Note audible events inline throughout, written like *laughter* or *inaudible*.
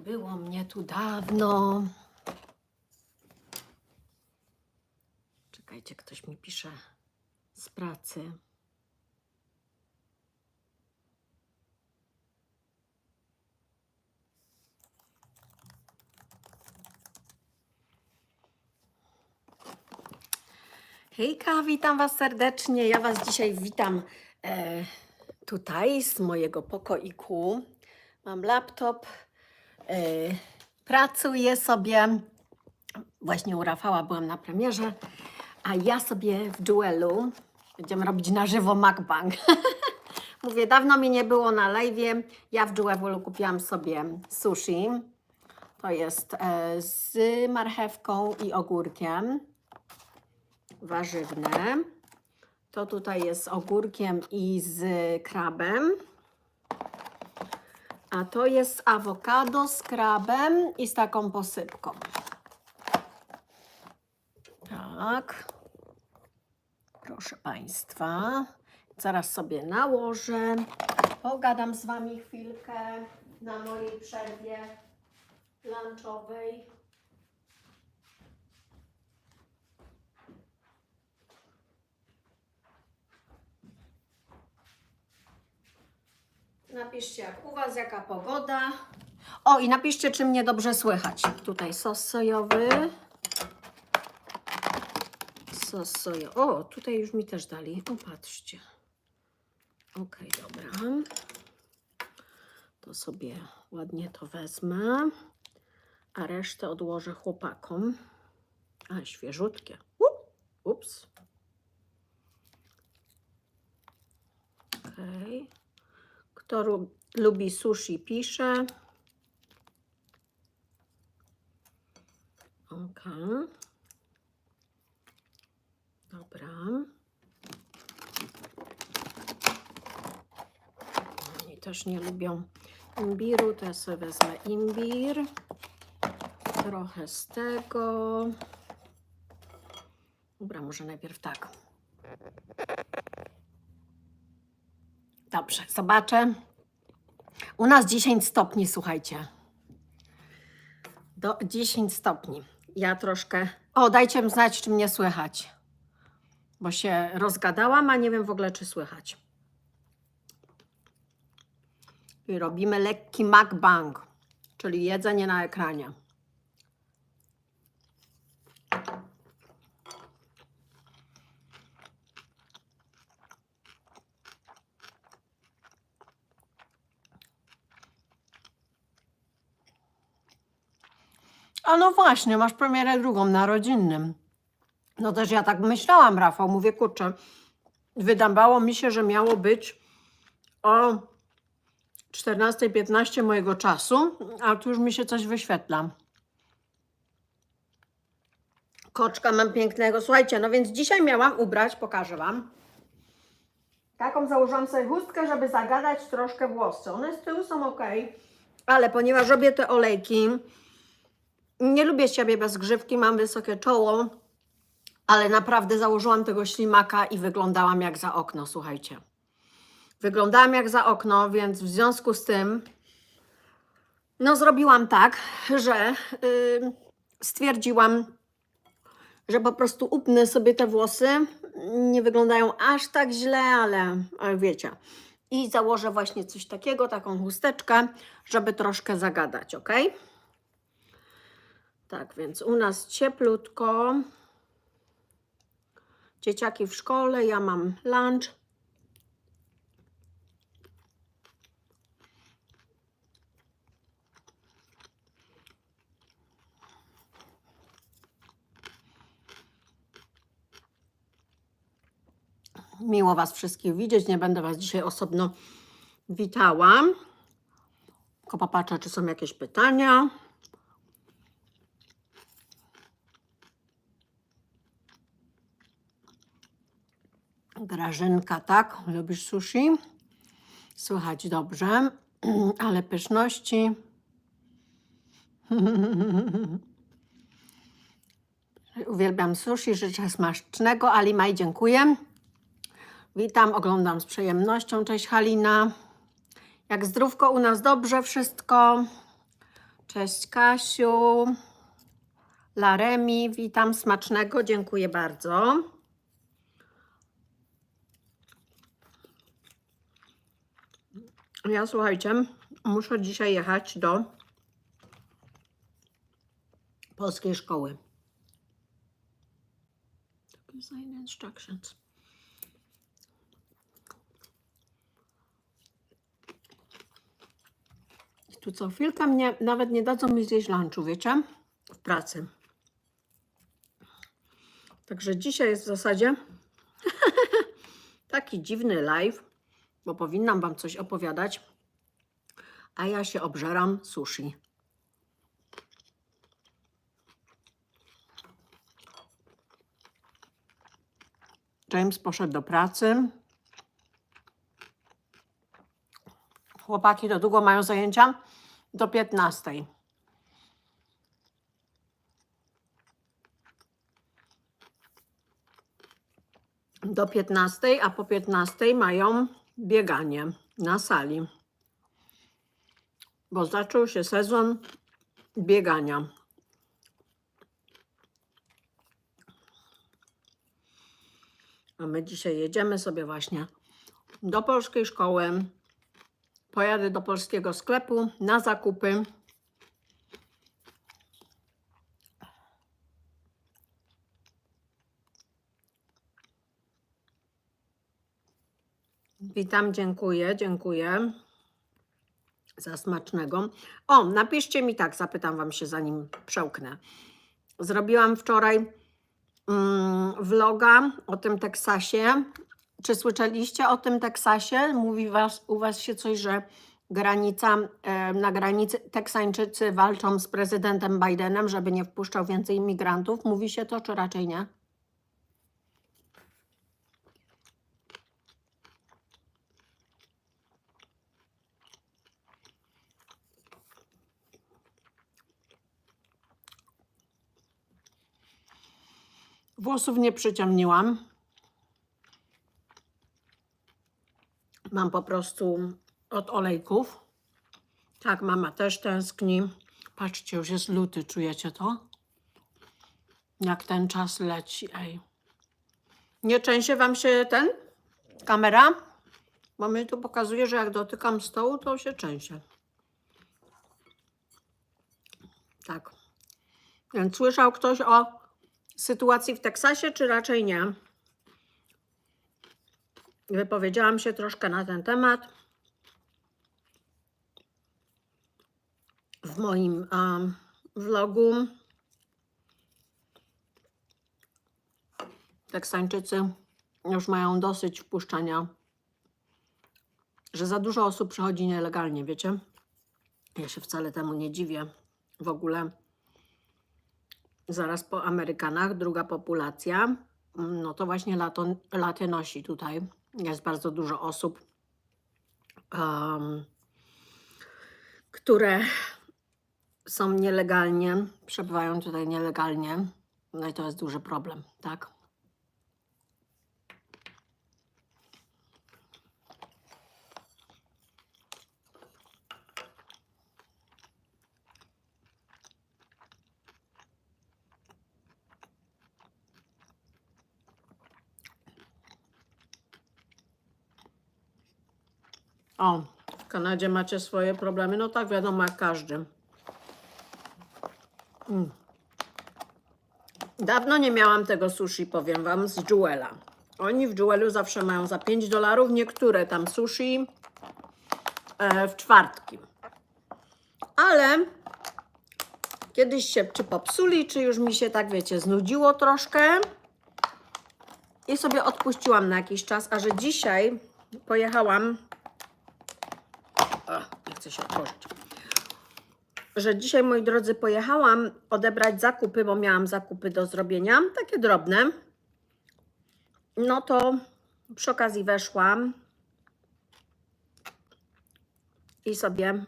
było mnie tu dawno. Czekajcie, ktoś mi pisze z pracy. Hejka, witam Was serdecznie. Ja Was dzisiaj witam e, tutaj z mojego pokoiku. Mam laptop, pracuję sobie. Właśnie u Rafała byłam na premierze, a ja sobie w duelu będziemy robić na żywo MacBank. *laughs* Mówię, dawno mi nie było na live. Ja w duelu kupiłam sobie sushi. To jest e, z marchewką i ogórkiem warzywne. To tutaj jest z ogórkiem i z krabem. A to jest awokado, z krabem i z taką posypką. Tak. Proszę Państwa. Zaraz sobie nałożę. Pogadam z Wami chwilkę na mojej przerwie lunchowej. Napiszcie jak u Was, jaka pogoda. O i napiszcie, czy mnie dobrze słychać. Tutaj sos sojowy. Sos sojowy. O, tutaj już mi też dali. O, patrzcie. Ok, dobra. To sobie ładnie to wezmę. A resztę odłożę chłopakom. A, świeżutkie. Up, ups. Okej. Kto lubi sushi, pisze. Ok. Dobra. Oni też nie lubią imbiru, to ja sobie wezmę imbir. Trochę z tego. Dobra, może najpierw tak. Dobrze, zobaczę. U nas 10 stopni, słuchajcie. Do 10 stopni. Ja troszkę. O, dajcie mi znać, czy mnie słychać. Bo się rozgadałam, a nie wiem w ogóle, czy słychać. I robimy lekki mukbang, czyli jedzenie na ekranie. A no właśnie, masz premierę drugą na rodzinnym. No też ja tak myślałam, Rafał. Mówię, kurczę, wydawało mi się, że miało być o 14.15 mojego czasu, a tu już mi się coś wyświetla. Koczka mam pięknego. Słuchajcie, no więc dzisiaj miałam ubrać, pokażę Wam. Taką założyłam sobie chustkę, żeby zagadać troszkę włosy. One z tyłu są ok, ale ponieważ robię te olejki, nie lubię siebie bez grzywki, mam wysokie czoło, ale naprawdę założyłam tego ślimaka i wyglądałam jak za okno, słuchajcie. Wyglądałam jak za okno, więc w związku z tym no zrobiłam tak, że yy, stwierdziłam, że po prostu upnę sobie te włosy. Nie wyglądają aż tak źle, ale, ale wiecie. I założę właśnie coś takiego, taką chusteczkę, żeby troszkę zagadać, ok? Tak, więc u nas cieplutko. Dzieciaki w szkole, ja mam lunch. Miło Was wszystkich widzieć. Nie będę Was dzisiaj osobno witała. Tylko popatrzę, czy są jakieś pytania. Grażynka, tak? Lubisz sushi? Słychać dobrze, *clears throat* ale pyszności. *laughs* Uwielbiam sushi, życzę smacznego. Ali Maj, dziękuję. Witam, oglądam z przyjemnością. Cześć Halina. Jak zdrówko u nas dobrze wszystko? Cześć Kasiu. Laremi, witam smacznego, dziękuję bardzo. Ja słuchajcie, muszę dzisiaj jechać do polskiej szkoły. Design instructions. Tu co chwilkę mnie nawet nie dadzą mi zjeść lunchu, wiecie? W pracy. Także dzisiaj jest w zasadzie *laughs* taki dziwny live, bo powinnam Wam coś opowiadać, a ja się obżeram sushi. James poszedł do pracy. Chłopaki to długo mają zajęcia? Do 15. Do 15, a po 15 mają bieganie na sali. Bo zaczął się sezon biegania. A my dzisiaj jedziemy sobie właśnie do polskiej szkoły. Pojadę do polskiego sklepu na zakupy. Witam, dziękuję, dziękuję za smacznego. O, napiszcie mi tak, zapytam Wam się zanim przełknę. Zrobiłam wczoraj mm, vloga o tym Teksasie. Czy słyszeliście o tym Teksasie? Mówi was, u Was się coś, że granica, e, na granicy Teksańczycy walczą z prezydentem Bidenem, żeby nie wpuszczał więcej imigrantów. Mówi się to, czy raczej nie? Włosów nie przyciemniłam. Mam po prostu od olejków. Tak, mama też tęskni. Patrzcie, już jest luty, czujecie to? Jak ten czas leci, ej. Nie trzęsie wam się ten? Kamera? Bo mi tu pokazuje, że jak dotykam stołu, to się trzęsie. Tak. Więc słyszał ktoś o sytuacji w Teksasie, czy raczej nie? Wypowiedziałam się troszkę na ten temat w moim um, vlogu. Teksańczycy już mają dosyć wpuszczania, że za dużo osób przychodzi nielegalnie, wiecie? Ja się wcale temu nie dziwię. W ogóle zaraz po Amerykanach, druga populacja, no to właśnie lato, latynosi tutaj. Jest bardzo dużo osób, um, które są nielegalnie, przebywają tutaj nielegalnie. No i to jest duży problem, tak? O, w Kanadzie macie swoje problemy. No tak, wiadomo, jak każdy. Mm. Dawno nie miałam tego sushi, powiem Wam, z Jewela. Oni w Jewelu zawsze mają za 5 dolarów, niektóre tam sushi e, w czwartki. Ale kiedyś się czy popsuli, czy już mi się tak, wiecie, znudziło troszkę i sobie odpuściłam na jakiś czas, a że dzisiaj pojechałam Chcę się otworzyć. Że dzisiaj, moi drodzy, pojechałam odebrać zakupy, bo miałam zakupy do zrobienia, takie drobne. No to przy okazji weszłam i sobie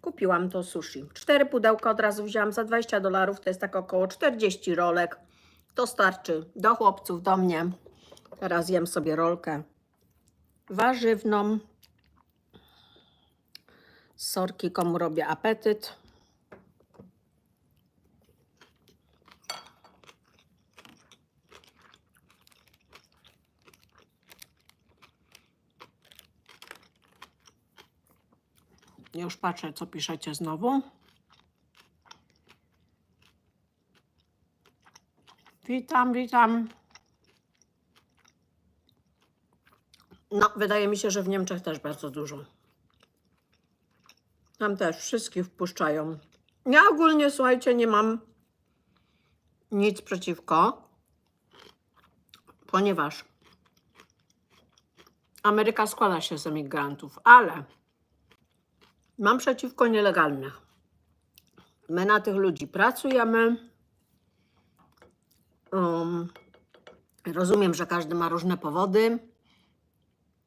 kupiłam to sushi. Cztery pudełka od razu wzięłam za 20 dolarów, to jest tak około 40 rolek. To starczy do chłopców, do mnie. Teraz jem sobie rolkę warzywną. Sorki, komu robię apetyt. Już patrzę, co piszecie znowu. Witam, witam. No, wydaje mi się, że w Niemczech też bardzo dużo. Tam też wszystkich wpuszczają. Ja ogólnie, słuchajcie, nie mam nic przeciwko, ponieważ Ameryka składa się z emigrantów, ale mam przeciwko nielegalnych. My na tych ludzi pracujemy. Um, rozumiem, że każdy ma różne powody,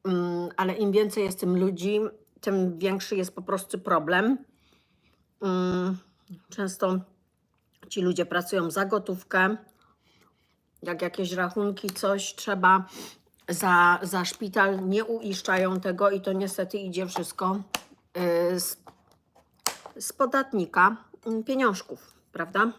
um, ale im więcej jest tym ludzi, tym większy jest po prostu problem. Um, często ci ludzie pracują za gotówkę. Jak jakieś rachunki, coś trzeba za, za szpital, nie uiszczają tego i to niestety idzie wszystko y, z, z podatnika y, pieniążków, prawda?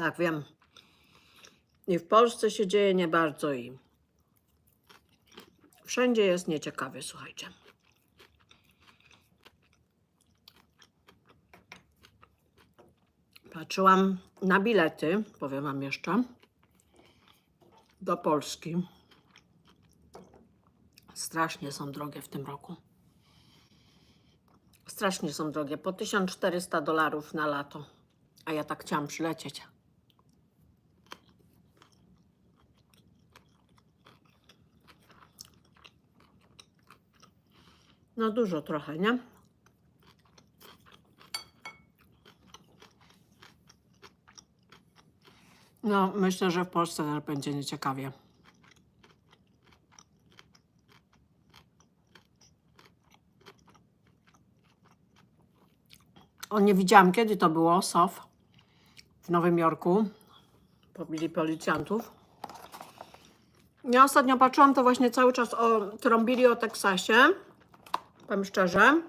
Tak, wiem. I w Polsce się dzieje nie bardzo i wszędzie jest nieciekawie, słuchajcie. Patrzyłam na bilety, powiem Wam jeszcze, do Polski. Strasznie są drogie w tym roku. Strasznie są drogie. Po 1400 dolarów na lato. A ja tak chciałam przylecieć. No dużo trochę, nie? No, myślę, że w Polsce też będzie nieciekawie. O, nie widziałam, kiedy to było, SOF, w Nowym Jorku. Pobili policjantów. Ja ostatnio patrzyłam, to właśnie cały czas o, trąbili o Teksasie. Powiem szczerze.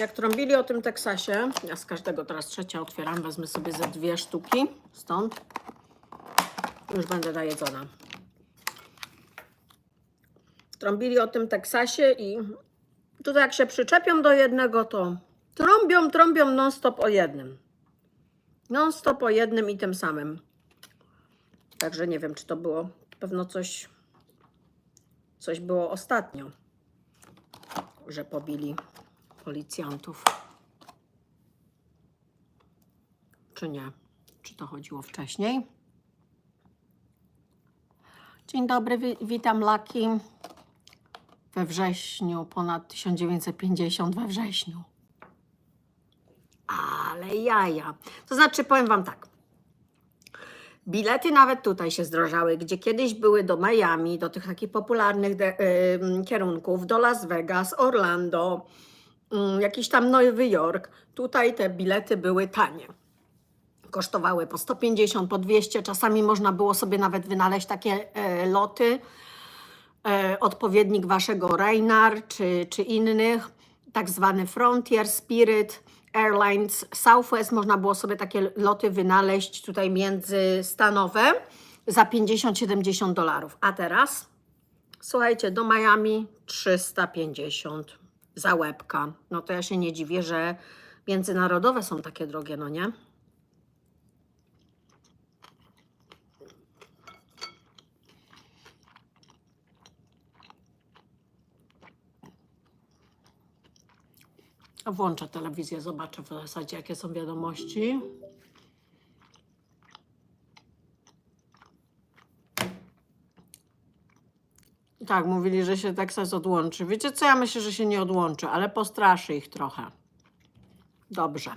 Jak trąbili o tym Teksasie, ja z każdego teraz trzecia otwieram, wezmę sobie ze dwie sztuki stąd. Już będę najedzona. Trąbili o tym Teksasie i tutaj jak się przyczepią do jednego, to trąbią, trąbią non-stop o jednym. Non-stop o jednym i tym samym. Także nie wiem, czy to było pewno coś, coś było ostatnio, że pobili policjantów. Czy nie? Czy to chodziło wcześniej? Dzień dobry, wi- witam Laki. We wrześniu, ponad 1950 we wrześniu. Ale jaja. To znaczy, powiem Wam tak. Bilety nawet tutaj się zdrożały, gdzie kiedyś były do Miami, do tych takich popularnych de, ym, kierunków, do Las Vegas, Orlando, ym, jakiś tam Nowy Jork. Tutaj te bilety były tanie. Kosztowały po 150, po 200, czasami można było sobie nawet wynaleźć takie e, loty, e, odpowiednik waszego Ryanair czy, czy innych, tak zwany Frontier, Spirit, Airlines, Southwest, można było sobie takie loty wynaleźć tutaj międzystanowe za 50-70 dolarów. A teraz, słuchajcie, do Miami 350 za łebka. No to ja się nie dziwię, że międzynarodowe są takie drogie, no nie? Włączę telewizję, zobaczę w zasadzie, jakie są wiadomości. Tak, mówili, że się Teksas odłączy. Wiecie co, ja myślę, że się nie odłączy, ale postraszy ich trochę. Dobrze.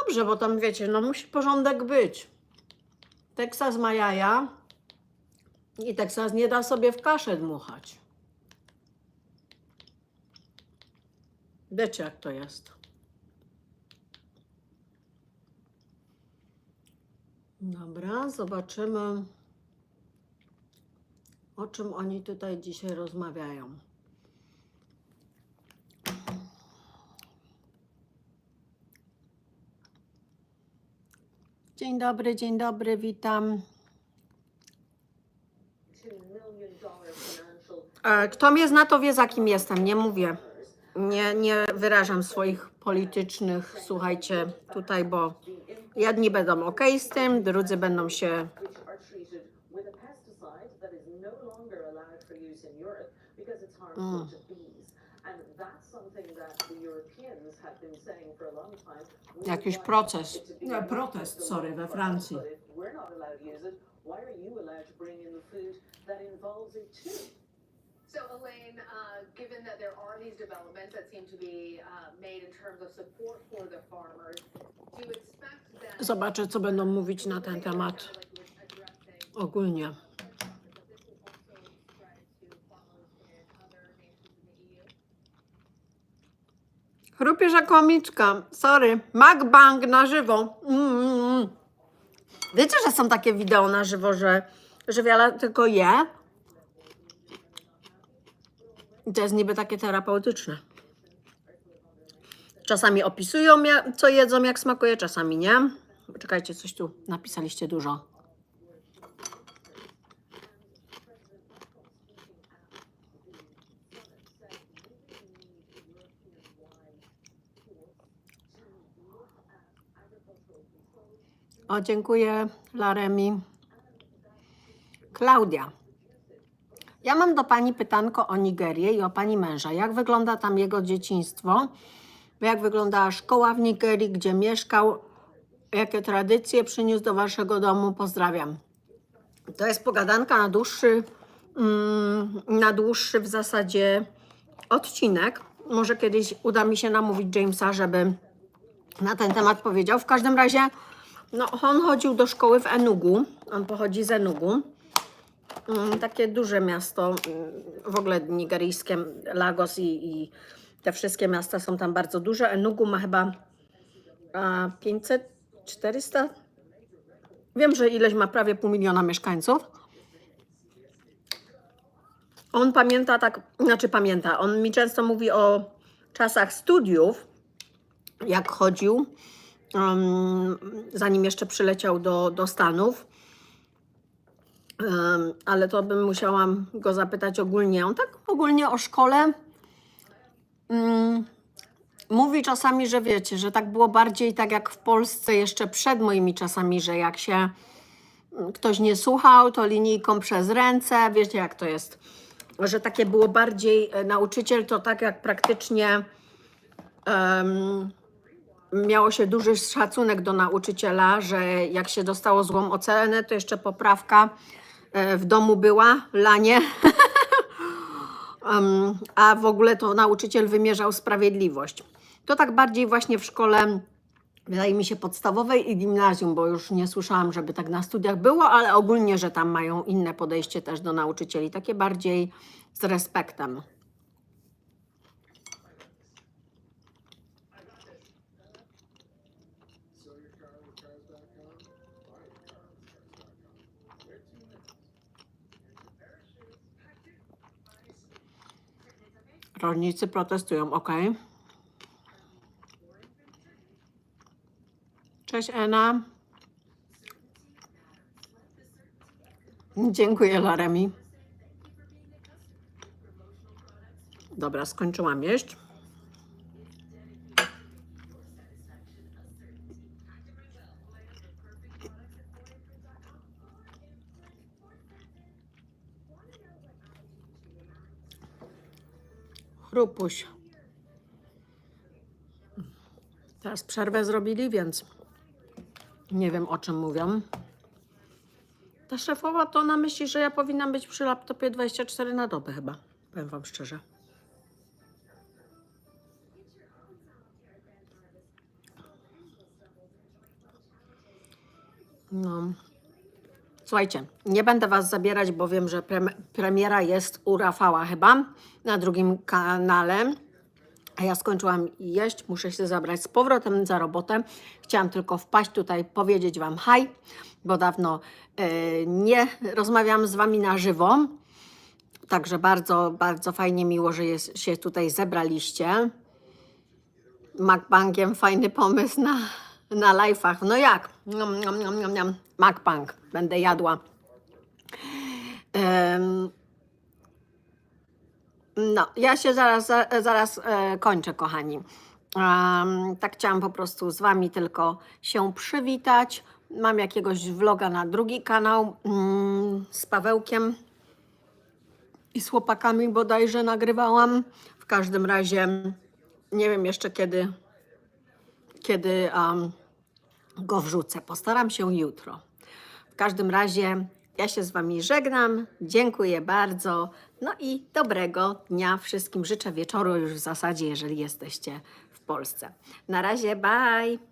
Dobrze, bo tam wiecie, no musi porządek być. Teksas ma jaja i Teksas nie da sobie w kaszę dmuchać. Wiecie, jak to jest. Dobra, zobaczymy, o czym oni tutaj dzisiaj rozmawiają. Dzień dobry, dzień dobry, witam. E, kto mnie zna, to wie, za kim jestem, nie mówię. Nie, nie wyrażam swoich politycznych, słuchajcie, tutaj, bo jedni będą ok z tym, drudzy będą się. which are treated with a pesticide that is no longer allowed for use in Europe because it's harmful to bees. And that's something that the Europeans have been saying for a long time. We Jakiś proces. Nie, protest, sorry, we Francji. But if we're not allowed to use it, why are you allowed to bring in the food that involves it too? So Elaine, uh, given that there are these developments that seem to be uh, made in terms of support for the farmers, do you expect that? Zobaczę, co będą mówić na ten temat ogólnie. EU? Chrupieża komiczka, sorry. Magbang na żywo. Mm, mm, mm. Wiecie, że są takie wideo na żywo, że, że wiele tylko je? To jest niby takie terapeutyczne. Czasami opisują, co jedzą, jak smakuje, czasami nie. Czekajcie, coś tu napisaliście dużo. O, dziękuję, Laremi. Klaudia. Ja mam do pani pytanko o Nigerię i o pani męża. Jak wygląda tam jego dzieciństwo? Jak wyglądała szkoła w Nigerii, gdzie mieszkał? Jakie tradycje przyniósł do waszego domu? Pozdrawiam. To jest pogadanka na dłuższy, mm, na dłuższy w zasadzie odcinek. Może kiedyś uda mi się namówić Jamesa, żeby na ten temat powiedział. W każdym razie, no, on chodził do szkoły w Enugu. On pochodzi z Enugu. Mm, Takie duże miasto, mm, w ogóle nigeryjskie, Lagos i, i te wszystkie miasta są tam bardzo duże. Enugu ma chyba a, 500, 400. Wiem, że ileś ma prawie pół miliona mieszkańców. On pamięta tak, znaczy pamięta, on mi często mówi o czasach studiów, jak chodził, em, zanim jeszcze przyleciał do, do Stanów. Ale to bym musiałam go zapytać ogólnie. On tak ogólnie o szkole mm, mówi czasami, że wiecie, że tak było bardziej tak jak w Polsce jeszcze przed moimi czasami, że jak się mm, ktoś nie słuchał, to linijką przez ręce, wiecie jak to jest. Że takie było bardziej, e, nauczyciel to tak jak praktycznie em, miało się duży szacunek do nauczyciela, że jak się dostało złą ocenę, to jeszcze poprawka w domu była, lanie. A w ogóle to nauczyciel wymierzał sprawiedliwość. To tak bardziej właśnie w szkole, wydaje mi się, podstawowej i gimnazjum, bo już nie słyszałam, żeby tak na studiach było, ale ogólnie, że tam mają inne podejście też do nauczycieli, takie bardziej z respektem. Rolnicy protestują, ok. Cześć Ena. Dziękuję Laremi. Dobra, skończyłam jeść. Chrupuś. Teraz przerwę zrobili, więc nie wiem o czym mówią. Ta szefowa to ona myśli, że ja powinnam być przy laptopie 24 na dobę chyba. Powiem wam szczerze. No. Słuchajcie, nie będę Was zabierać, bo wiem, że prem- premiera jest u Rafała chyba na drugim kanale. A ja skończyłam jeść, muszę się zabrać z powrotem za robotę. Chciałam tylko wpaść tutaj, powiedzieć Wam haj, bo dawno e, nie rozmawiam z Wami na żywo. Także bardzo, bardzo fajnie, miło, że jest, się tutaj zebraliście. Macbangiem fajny pomysł na na live'ach. No jak? Niam, niam, niam, niam, niam. Macpunk będę jadła. Em, no, ja się zaraz, za- zaraz e, kończę, kochani. Em, tak chciałam po prostu z Wami tylko się przywitać. Mam jakiegoś vloga na drugi kanał mm, z Pawełkiem i z chłopakami bodajże nagrywałam. W każdym razie nie wiem jeszcze kiedy, kiedy em, go wrzucę. Postaram się jutro. W każdym razie ja się z Wami żegnam. Dziękuję bardzo. No i dobrego dnia wszystkim. Życzę wieczoru już w zasadzie, jeżeli jesteście w Polsce. Na razie, bye.